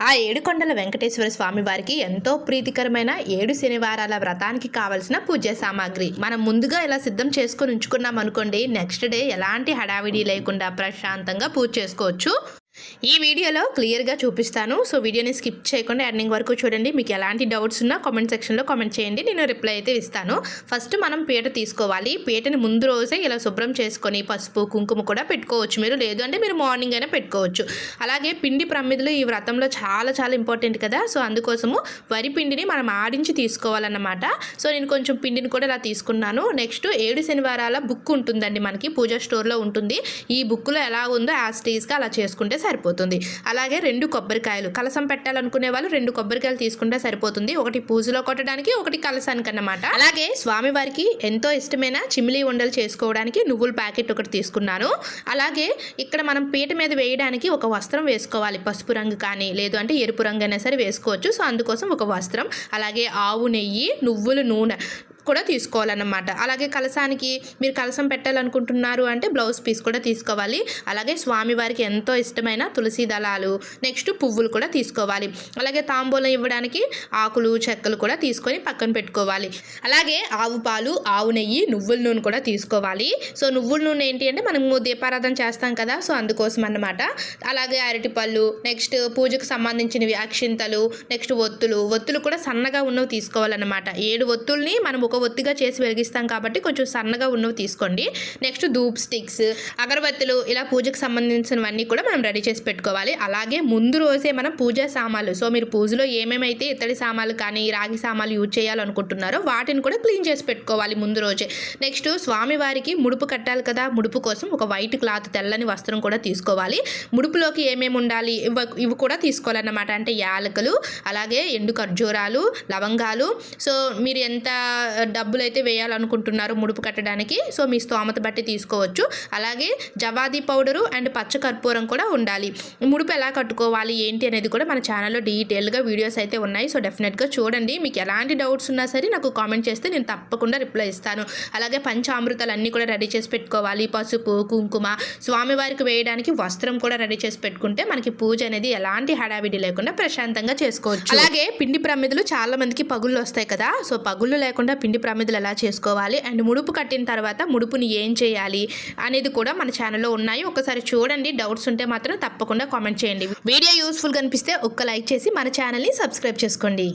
ఆ ఏడుకొండల వెంకటేశ్వర స్వామి వారికి ఎంతో ప్రీతికరమైన ఏడు శనివారాల వ్రతానికి కావలసిన పూజ సామాగ్రి. మనం ముందుగా ఇలా సిద్ధం చేసుకొని ఉంచుకున్నాం అనుకోండి నెక్స్ట్ డే ఎలాంటి హడావిడి లేకుండా ప్రశాంతంగా పూజ చేసుకోవచ్చు. ఈ వీడియోలో క్లియర్గా చూపిస్తాను. సో వీడియోని స్కిప్ చేయకుండా ఎండింగ్ వరకు చూడండి. మీకు ఎలాంటి డౌట్స్ ఉన్నా కామెంట్ సెక్షన్లో కామెంట్ చేయండి. నేను రిప్లై అయితే ఇస్తాను. ఫస్ట్ మనం పీట తీసుకోవాలి. పీటని ముందు రోజే ఇలా శుభ్రం చేసుకొని పసుపు కుంకుమ కూడా పెట్టుకోవచ్చు మీరు. లేదు అంటే మీరు మార్నింగ్ అయినా పెట్టుకోవచ్చు. అలాగే పిండి ప్రమిదలు ఈ వ్రతంలో చాలా చాలా ఇంపార్టెంట్ కదా. సో అందుకోసము వరి పిండిని మనం ఆడించి తీసుకోవాలన్నమాట. సో నేను కొంచెం పిండిని కూడా ఇలా తీసుకున్నాను. నెక్స్ట్ ఏడు శనివారాల బుక్ ఉంటుందండి మనకి. పూజా స్టోర్లో ఉంటుంది. ఈ బుక్లో ఎలా ఉందో యాస్టీస్గా అలా చేసుకుంటే సరిపోతుంది. అలాగే రెండు కొబ్బరికాయలు. కలసం పెట్టాలనుకునే వాళ్ళు రెండు కొబ్బరికాయలు తీసుకుంటే సరిపోతుంది. ఒకటి పూజలో కొట్టడానికి ఒకటి కలసానికి అన్నమాట అలాగే స్వామివారికి ఎంతో ఇష్టమైన చిమిలి ఉండలు చేసుకోవడానికి నువ్వుల ప్యాకెట్ ఒకటి తీసుకున్నాను. అలాగే ఇక్కడ మనం పీట మీద వేయడానికి ఒక వస్త్రం వేసుకోవాలి. పసుపు రంగు కానీ లేదు అంటే ఎరుపు రంగు అయినా సరే వేసుకోవచ్చు. సో అందుకోసం ఒక వస్త్రం. అలాగే ఆవు నెయ్యి నువ్వుల నూనె. కూడా తీసుకోవాలన్నమాట. అలాగే కలసానికి మీరు కలసం పెట్టాలనుకుంటున్నారు అంటే బ్లౌజ్ పీస్ కూడా తీసుకోవాలి. అలాగే స్వామివారికి ఎంతో ఇష్టమైన తులసి దళాలు నెక్స్ట్ పువ్వులు కూడా తీసుకోవాలి. అలాగే తాంబూలం ఇవ్వడానికి ఆకులు చెక్కలు కూడా తీసుకొని పక్కన పెట్టుకోవాలి. అలాగే ఆవు పాలు ఆవు నెయ్యి నువ్వుల నూనె కూడా తీసుకోవాలి. సో నువ్వుల నూనె ఏంటి అంటే మనము దీపారాధన చేస్తాం కదా సో అందుకోసం అన్నమాట. అలాగే అరటిపళ్ళు నెక్స్ట్ పూజకు సంబంధించినవి అక్షింతలు నెక్స్ట్ ఒత్తులు. ఒత్తులు కూడా సన్నగా ఉన్నవి తీసుకోవాలన్నమాట. ఏడు ఒత్తుల్ని మనం ఒక ఒత్తిగా చేసి వెలిగిస్తాం కాబట్టి కొంచెం సన్నగా ఉన్నవి తీసుకోండి. నెక్స్ట్ ధూప్ స్టిక్స్ అగరబత్తులు ఇలా పూజకు సంబంధించినవన్నీ కూడా మనం రెడీ చేసి పెట్టుకోవాలి. అలాగే ముందు రోజే మనం పూజా సామాన్లు. సో మీరు పూజలో ఏమేమైతే ఇత్తడి సామాన్లు కానీ రాగి సామాన్లు యూజ్ చేయాలనుకుంటున్నారో వాటిని కూడా క్లీన్ చేసి పెట్టుకోవాలి ముందు రోజే. నెక్స్ట్ స్వామివారికి ముడుపు కట్టాలి కదా. ముడుపు కోసం ఒక వైట్ క్లాత్ తెల్లని వస్త్రం కూడా తీసుకోవాలి. ముడుపులోకి ఏమేమి ఉండాలి? ఇవి ఇవి కూడా తీసుకోవాలన్నమాట. అంటే యాలకులు అలాగే ఎండు ఖర్జూరాలు లవంగాలు. సో మీరు ఎంత డబ్బులు అయితే వేయాలనుకుంటున్నారు ముడుపు కట్టడానికి. సో మీ స్తోమత బట్టి తీసుకోవచ్చు. అలాగే జవాది పౌడరు అండ్ పచ్చ కర్పూరం కూడా ఉండాలి. ముడుపు ఎలా కట్టుకోవాలి ఏంటి అనేది కూడా మన ఛానల్లో డీటెయిల్గా వీడియోస్ అయితే ఉన్నాయి. సో డెఫినెట్గా చూడండి. మీకు ఎలాంటి డౌట్స్ ఉన్నా సరే నాకు కామెంట్ చేస్తే నేను తప్పకుండా రిప్లై ఇస్తాను. అలాగే పంచామృతాలు అన్నీ కూడా రెడీ చేసి పెట్టుకోవాలి. పసుపు కుంకుమ స్వామివారికి వేయడానికి వస్త్రం కూడా రెడీ చేసి పెట్టుకుంటే మనకి పూజ అనేది ఎలాంటి హడావిడి లేకుండా ప్రశాంతంగా చేసుకోవచ్చు. అలాగే పిండి ప్రమిదలు చాలా మందికి పగుళ్ళు వస్తాయి కదా. సో పగుళ్ళు లేకుండా పిండి ప్రమిదలు ఎలా చేసుకోవాలి? అండ్ ముడుపు కట్టిన తర్వాత ముడుపుని ఏం చేయాలి? అనేది కూడా మన ఛానల్లో ఉన్నాయి. ఒకసారి చూడండి. డౌట్స్ ఉంటే మాత్రం తప్పకుండా కామెంట్ చేయండి. వీడియో యూస్ఫుల్ కనిపిస్తే ఒక్క లైక్ చేసి మన ఛానల్ని సబ్స్క్రైబ్ చేసుకోండి.